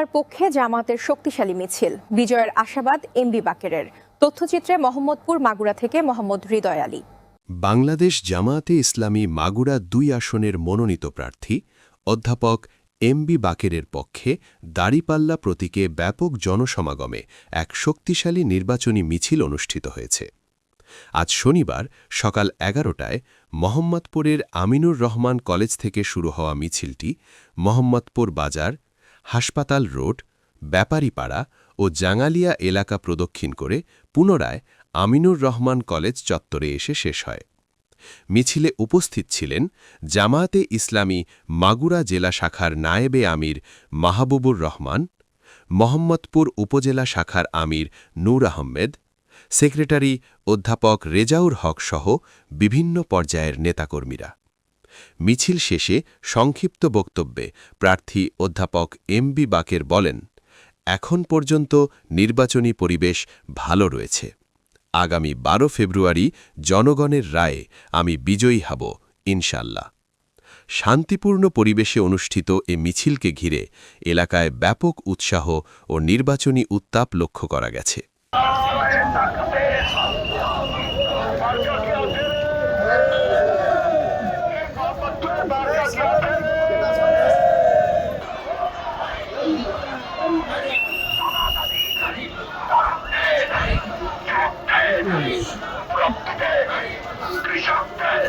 দাঁড়িপাল্লার পক্ষে জামাতের শক্তিশালী মিছিল। বিজয়ের আশাবাদ এমবি বাকেরের। তথ্যচিত্রে মোহাম্মদপুর মাগুরা থেকে মোহাম্মদ হৃদয় আলী। বাংলাদেশ জামায়াতে ইসলামী মাগুরা দুই আসনের মনোনীত প্রার্থী, অধ্যাপক এমবি বাকেরের পক্ষে দাড়িপাল্লা প্রতীকে ব্যাপক জনসমাগমে এক শক্তিশালী নির্বাচনী মিছিল অনুষ্ঠিত হয়েছে। আজ শনিবার সকাল এগারোটায় মোহাম্মদপুরের আমিনুর রহমান কলেজ থেকে শুরু হওয়া মিছিলটি মোহাম্মদপুর বাজার হাসপাতাল রোড, ব্যাপারীপাড়া ও জাঙ্গালিয়া এলাকা প্রদক্ষিণ করে পুনরায় আমিনুর রহমান কলেজ চত্বরে এসে শেষ হয়। মিছিলে উপস্থিত ছিলেন জামায়াতে ইসলামী মাগুরা জেলা শাখার নায়েবে আমির মাহবুবুর রহমান, মোহাম্মদপুর উপজেলা শাখার আমির নূর আহমেদ, সেক্রেটারি অধ্যাপক রেজাউর হক সহ বিভিন্ন পর্যায়ের নেতাকর্মীরা। মিছিল শেষে সংক্ষিপ্ত বক্তব্যে প্রার্থী অধ্যাপক এম বি বাকের বলেন, এখন পর্যন্ত নির্বাচনী পরিবেশ ভালো রয়েছে। আগামী বারো ফেব্রুয়ারি জনগণের রায়ে আমি বিজয়ী হব ইনশাল্লাহ শান্তিপূর্ণ পরিবেশে অনুষ্ঠিত এ মিছিলকে ঘিরে এলাকায় ব্যাপক উৎসাহ ও নির্বাচনী উত্তাপ লক্ষ্য করা গেছে। কৃষকদের